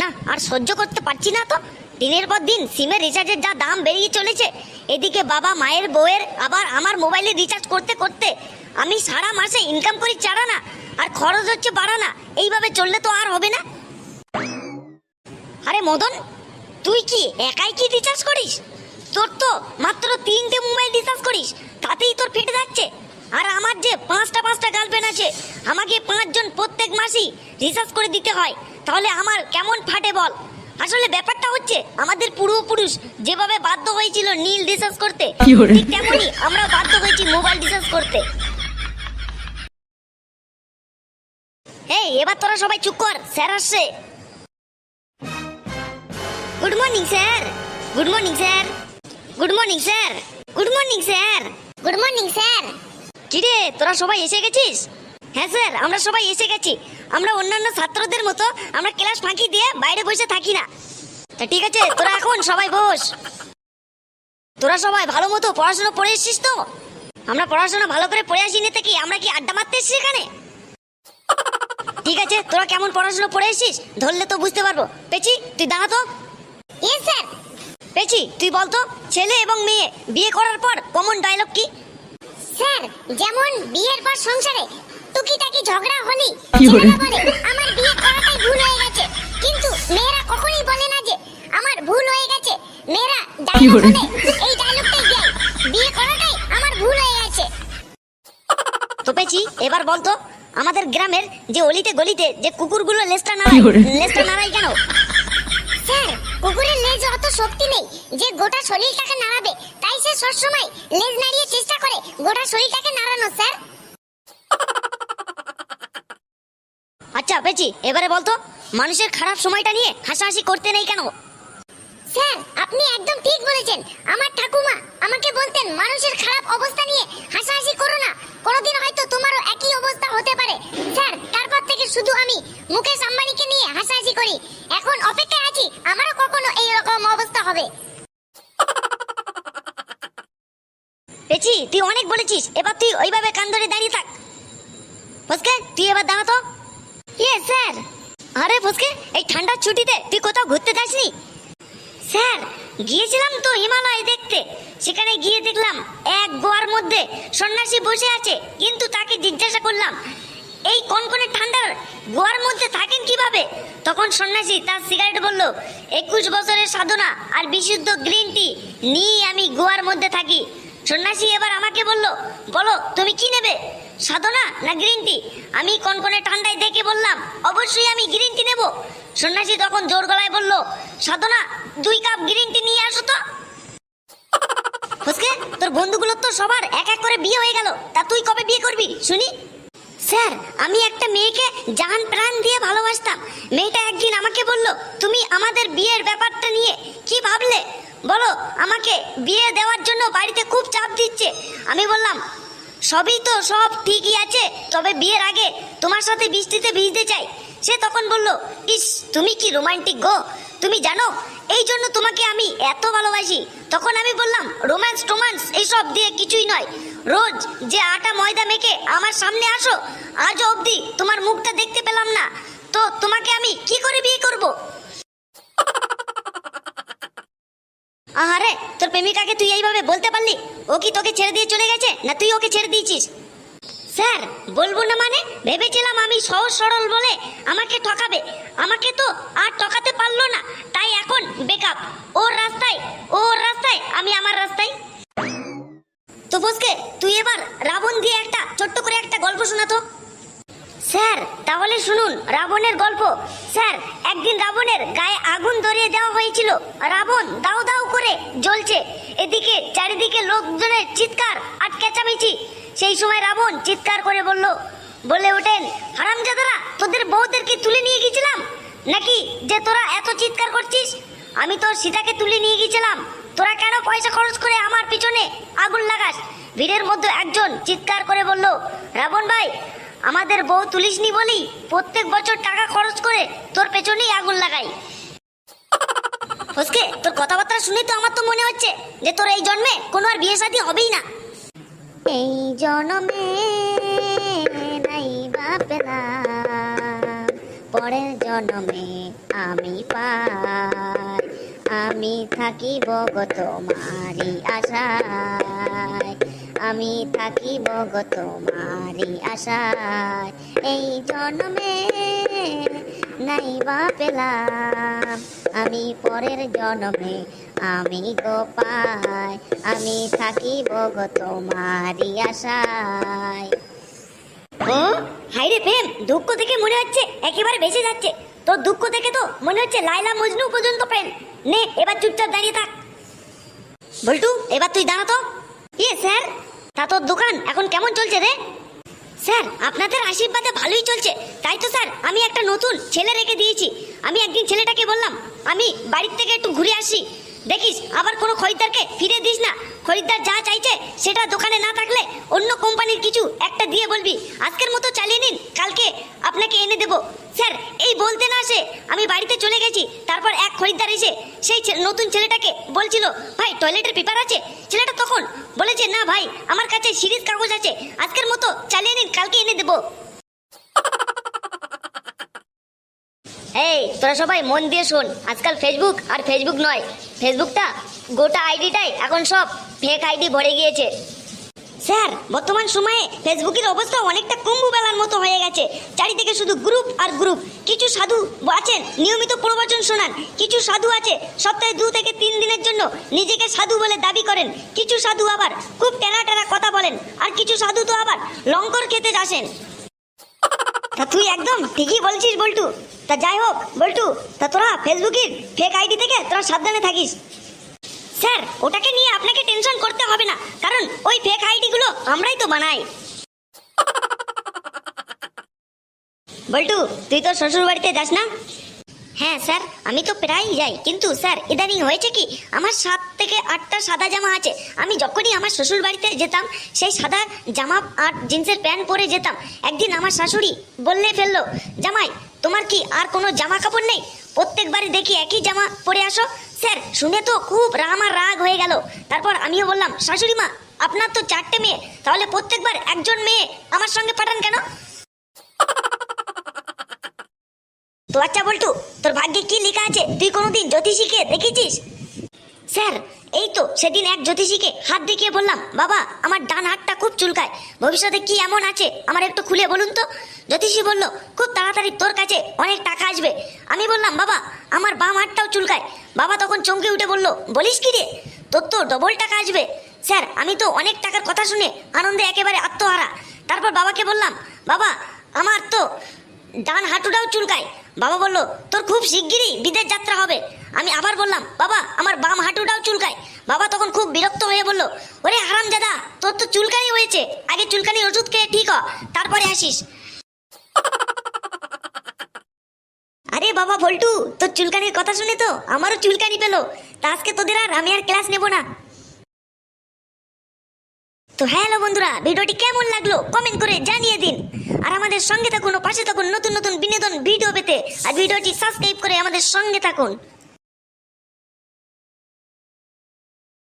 না, আর সহ্য করতে পারছি না তো। দিনের পর দিন সিমের রিচার্জের যা দাম বেরিয়ে চলেছে, এদিকে বাবা মায়ের বউয়ের, আবার আমার মোবাইলে রিচার্জ করতে করতে আমি সারা মাসে ইনকাম করি চারা না, আর খরচ হচ্ছে বাড়া না, এইভাবে চললে তো আর হবে না। আরে মদন, তুই কি একাই কি রিচার্জ করিস? তোর তো মাত্র তিনটে মোবাইল রিচার্জ করিস, তাতেই তোর ফেটে যাচ্ছে। আর আমার যে পাঁচটা পাঁচটা গার্লফ্রেন্ড আছে আমাকে পাঁচজন প্রত্যেক মাসই রিচার্জ করে দিতে হয়। তাহলে আমার কেমন ফাটে বল? আসলে ব্যাপারটা হচ্ছে আমাদের পূর্বপুরুষ যেভাবে বাধ্য হয়েছিল নীল রিসার্চ করতে ঠিক তেমনই আমরা বাধ্য হয়েছি মোবাইল রিচার্জ করতে। এই এবার তোরা সবাই চুপ কর স্যার আসছে। Good morning sir good morning sir good morning sir good morning sir good morning sir কিরে তোরা সবাই এসে গেছিস? হ্যাঁ স্যার আমরা সবাই এসে গেছি। আমরা অন্যান্য ছাত্রদের মতো আমরা ক্লাস ফাঁকি দিয়ে বাইরে বসে থাকি না। তা ঠিক আছে তোরা এখন সবাই বস। তোরা সবাই ভালো মতো পড়াশোনা পড়ে এসেছিস তো? আমরা পড়াশোনা ভালো করে পড়ে আসিনি তো কি আমরা কি আড্ডা মারতে এসেছি এখানে? ঠিক আছে তোরা কেমন পড়াশোনা পড়ে এসেছিস? ধরলে তো বুঝতে পারব। পেছি তুই দাঁড়া তো। স্যার পেছি তুই বলতো ছেলে এবং মেয়ে বিয়ে করার পর কমন ডায়লগ কি? স্যার যেমন বিয়ের পর সংসারে টুকিটাকি ঝগড়া হলি কি বলে? ছেলেরা বলে আমার বিয়ে করাটাই ভুল হয়ে গেছে কিন্তু মেয়েরা কখনোই বলে না যে আমার ভুল হয়ে গেছে মেয়েরা কি ডায়লগ বলে? বলে এই ডায়লগটাই দেয় বিয়ে করাটাই আমার ভুল হয়ে গেছে তো পেছি এবার বলতো আমাদের গ্রামের যে অলিতে গলিতে যে কুকুরগুলো লেজটা কি নাড়ায় বলে? লেজটা নাড়ায় কেন স্যার কুকুরের লেজে অত শক্তি নেই যে গোটা শরীরটাকে নাড়াবে। তাই সে সবসময় লেজ নাড়িয়ে চেষ্টা করে গোটা শরীরটাকে নাড়ানো, স্যার। আচ্ছা পেছি এবারে বলতো মানুষের খারাপ সময়টা নিয়ে হাসাহাসি করতে নেই কেন? স্যার, আপনি একদম ঠিক বলেছেন। আমার ঠাকুমা আমাকে বলতেন, মানুষের খারাপ অবস্থা নিয়ে হাসাহাসি করো না। কোনোদিন হয়তো তোমারও একই অবস্থা হতে পারে। স্যার থেকে শুধু আমি। মুকেশ আম্বানিকে নিয়ে হাসাহাসি করি। এখন অপেক্ষায় আছি আমারও কখনো এই রকম অবস্থা হবে। পেছি তুই অনেক বলেছিস। এবার তুই ওইভাবে কান ধরে দাঁড়িয়ে থাক। ফসকে তুই এবার দাঁড়া তো। ইয়ে স্যার। আরে ফসকে এই ঠান্ডার ছুটিতে তুই কোথাও ঘুরতে যাসনি? স্যার। গিয়েছিলাম তো হিমালয় দেখতে। সেখানে গিয়ে দেখলাম এক গোয়ার মধ্যে সন্ন্যাসী বসে আছে কিন্তু তাকে জিজ্ঞাসা করলাম এই কনকনে ঠান্ডার গোয়ার মধ্যে থাকেন কীভাবে? তখন সন্ন্যাসী তার সিগারেট বলল, একুশ বছরের সাধনা আর বিশুদ্ধ গ্রিন টি নিয়ে আমি গোয়ার মধ্যে থাকি। সন্ন্যাসী এবার আমাকে বলল, বলো, তুমি কি নেবে? সাধনা না গ্রিন টি আমি কনকনে ঠান্ডায় দেখে বললাম, অবশ্যই আমি গ্রিন টি নেব। সন্ন্যাসী তখন জোর গলায় বলল, সাধনা, দুই কাপ গ্রিন টি নিয়ে আসো তো। তোর বন্ধুগুলো তো সবার এক এক করে বিয়ে হয়ে গেল। তা তুই কবে বিয়ে করবি? শুনি। স্যার, আমি একটা মেয়েকে জান প্রাণ দিয়ে ভালোবাসতাম। মেয়েটা একদিন আমাকে বলল, তুমি আমাদের বিয়ের ব্যাপারটা নিয়ে কি ভাবলে? বলো, আমাকে বিয়ে দেওয়ার জন্য বাড়িতে খুব চাপ দিচ্ছে। আমি বললাম, সবই তো সব ঠিকই আছে, তবে বিয়ের আগে তোমার সাথে বৃষ্টিতে ভিজতে চাই। সে তখন বলল, ইস, তুমি কি রোমান্টিক গো? তুমি জানো, এই জন্য তোমাকে আমি এত ভালোবাসি। তখন আমি বললাম রোম্যান্স টোম্যান্স এইসব দিয়ে কিছুই নয়। রোজ যে আটা ময়দা মেখে আমার সামনে আসো আজও অবধি তোমার মুখটা দেখতে পেলাম না। তো তোমাকে আমি কি করে বিয়ে করব? আহারে, তোর প্রেমিকাকে তুই এইভাবে বলতে পারলি? ও কি তোকে ছেড়ে দিয়ে চলে গেছে, না তুই ওকে ছেড়ে দিয়েছিস? স্যার, বলব না মানে? ভেবেছিলাম আমি সহজ সরল বলে আমাকে ঠকাবে। আমাকে তো আর ঠকাতে পারল না। তাই এখন বেকআপ ওর রাস্তায় ওর রাস্তায়, আমি আমার রাস্তায় তো বসকে, তুই এবার রাবণ দিয়ে একটা ছোট্ট করে একটা গল্প শোনাতো স্যার, তাহলে শুনুন, রাবণের গল্প। স্যার, একদিন রাবণের গায়ে আগুন ধরিয়ে দেওয়া হয়েছিল। রাবণ দাউ দাউ করে জ্বলছে। এদিকে চারিদিকে লোকজনের চিৎকার আর চেঁচামেচি। সেই সময় রাবণ চিৎকার করে বলল, বলে ওঠেন, হারামজাদারা, তোদের বউদেরকে তুলে নিয়ে গেছিলাম? নাকি যে তোরা এত চিৎকার করছিস? আমি তোর সীতাকে তুলে নিয়ে গেছিলাম। তোরা কেন পয়সা খরচ করে আমার পিছনে আগুন লাগাস? ভিড়ের মধ্যে একজন চিৎকার করে বলল, রাবণ ভাই, আমাদের বউ তুলিসনি বলি প্রত্যেক বছর টাকা খরচ করে তোর পেছনেই আগুন লাগাই। ফসকে, তোর কথাবার্তা শুনে তো আমার তো মনে হচ্ছে যে তোর এই জন্মে কোনো আর বিয়ে শাদী হবেই না। এই জন্মে নাই বা পেলাম পরের জন্মে আমি পাই। আমি থাকিব গো তোমারি আশায়। আমি থাকিব গো তোমারি আশায়। এই জন্মে নাই বা পেলাম। আমি পরের জন্মে আমি গো পাই। আমি থাকিব গো আশায়। ও? হাইরে প্রেম, দুঃখ থেকে মনে হচ্ছে একেবারে বেঁচে যাচ্ছে। তোর দুঃখ থেকে তো মনে হচ্ছে লাইলা মজনু পর্যন্ত প্রেম। নে, এবার চুপচাপ দাঁড়িয়ে থাক। বল্টু, এবার তুই দাঁড়া তো। ইয়ে স্যার, তা তোর দোকান এখন কেমন চলছে রে? স্যার, আপনাদের আশীর্বাদে ভালোই চলছে। তাই তো, স্যার, আমি একটা নতুন ছেলে রেখে দিয়েছি। আমি একদিন ছেলেটাকে বললাম, আমি বাড়ির থেকে একটু ঘুরে আসি। দেখিস, আবার কোনো খরিদ্দারকে ফিরে দিস না। খরিদ্দার যা চাইছে সেটা দোকানে না থাকলে অন্য কোম্পানির কিছু একটা দিয়ে বলবি। আজকের মতো চালিয়ে নিন, কালকে আপনাকে এনে দেবো। স্যার, এই বলতে না আসে, আমি বাড়িতে চলে গেছি, তারপর এক খরিদ্দার এসে সেই নতুন ছেলেটাকে বলছিল, ভাই টয়লেটের পেপার আছে, ছেলেটা তখন বলেছে, না ভাই, আমার কাছে সিরিজ কাগজ আছে, আজকের মতো চালিয়ে নিন, কালকে এনে দেবো। এই, তোরা সবাই মন দিয়ে শোন, আজকাল ফেসবুক আর ফেসবুক নয়। ফেসবুকটা গোটা আইডিটাই এখন সব ফেক আইডি ভরে গিয়েছে। স্যার, বর্তমান সময়ে ফেসবুকের অবস্থা অনেকটা কুম্ভ বেলার মতো হয়ে গেছে। চারিদিকে শুধু গ্রুপ আর গ্রুপ। কিছু সাধু আছেন, নিয়মিত প্রবচন শোনান। কিছু সাধু আছে, সপ্তাহে দু থেকে তিন দিনের জন্য নিজেকে সাধু বলে দাবি করেন। কিছু সাধু আবার খুব টেরা টেরা কথা বলেন, আর কিছু সাধু তো আবার লঙ্কর খেতে আসেন। তা তুই একদম ঠিকই বলছিস, বল্টু। তা যাই হোক, বল্টু, তা তোরা ফেসবুকের ফেক আইডি থেকে তোরা সাবধানে থাকিস। স্যার, ওটাকে নিয়ে আপনাকে টেনশন করতে হবে না, কারণ ওই ফেক আইডি গুলো আমরাই তো বানাই। বল্টু, তুই তো শ্বশুর বাড়িতে যাস না? হ্যাঁ স্যার, আমি তো প্রায়ই যাই, কিন্তু স্যার, ইদানিং হয়েছে কি, আমার সাত থেকে আটটা সাদা জামা আছে, আমি যখনই আমার শ্বশুর বাড়িতে যেতাম, সেই সাদা জামা আর জিন্সের প্যান্ট পরে যেতাম, একদিন আমার শাশুড়ি বললে ফেলল, জামাই তোমার কি আর কোনো জামা কাপড় নেই? প্রত্যেকবারই দেখি একই জামা পরে আসো। স্যার, শুনে তো খুব রামার রাগ হয়ে গেল। তারপর আমিও বললাম, শাশুড়ি মা, আপনার তো চারটে মেয়ে, তাহলে প্রত্যেকবার একজন মেয়ে আমার সঙ্গে পাঠান কেন? তো আচ্ছা বলটু, তোর ভাগ্যে কি লেখা আছে? তুই কোনোদিন জ্যোতিষীকে দেখেছিস? স্যার, এই তো সেদিন এক জ্যোতিষীকে হাত দেখিয়ে বললাম, বাবা, আমার ডান হাতটা খুব চুলকায়, ভবিষ্যতে কি এমন আছে, আমার একটু খুলে বলুন তো? জ্যোতিষী বলল, খুব তাড়াতাড়ি তোর কাছে অনেক টাকা আসবে। আমি বললাম, বাবা, আমার বাম হাতটাও চুলকায়। বাবা তখন চমকে উঠে বলল, বলিস কি রে, তোর তো ডবল টাকা আসবে। স্যার, আমি তো অনেক টাকার কথা শুনে আনন্দে একেবারে আত্মহারা। তারপর বাবাকে বললাম, বাবা, আমার তো ডান হাঁটুটাও চুলকায়। বাবা বলল, তোর খুব শিগগিরই বিদেশ যাত্রা হবে। আমি আবার বললাম, বাবা, আমার চুলকায়। বাবা তখন খুব বিরক্ত হয়ে বলল, ওরে হারাম দাদা তোর তো চুলকানি হয়েছে। আগে চুলকানির ওষুধ খেয়ে ঠিক হ, তারপরে আসিস আরে বাবা ভল্টু তোর চুলকানির কথা শুনে তো আমারও চুলকানি পেল। তা আজকে তোদের আর, আমি আর ক্লাস নেব না। তো হ্যালো বন্ধুরা, ভিডিওটি কেমন লাগল কমেন্ট করে জানিয়ে দিন। আর আমাদের সঙ্গে থাকুন ও পাশে থাকুন নতুন নতুন বিনোদন ভিডিও পেতে। আর ভিডিওটি সাবস্ক্রাইব করে আমাদের সঙ্গে থাকুন।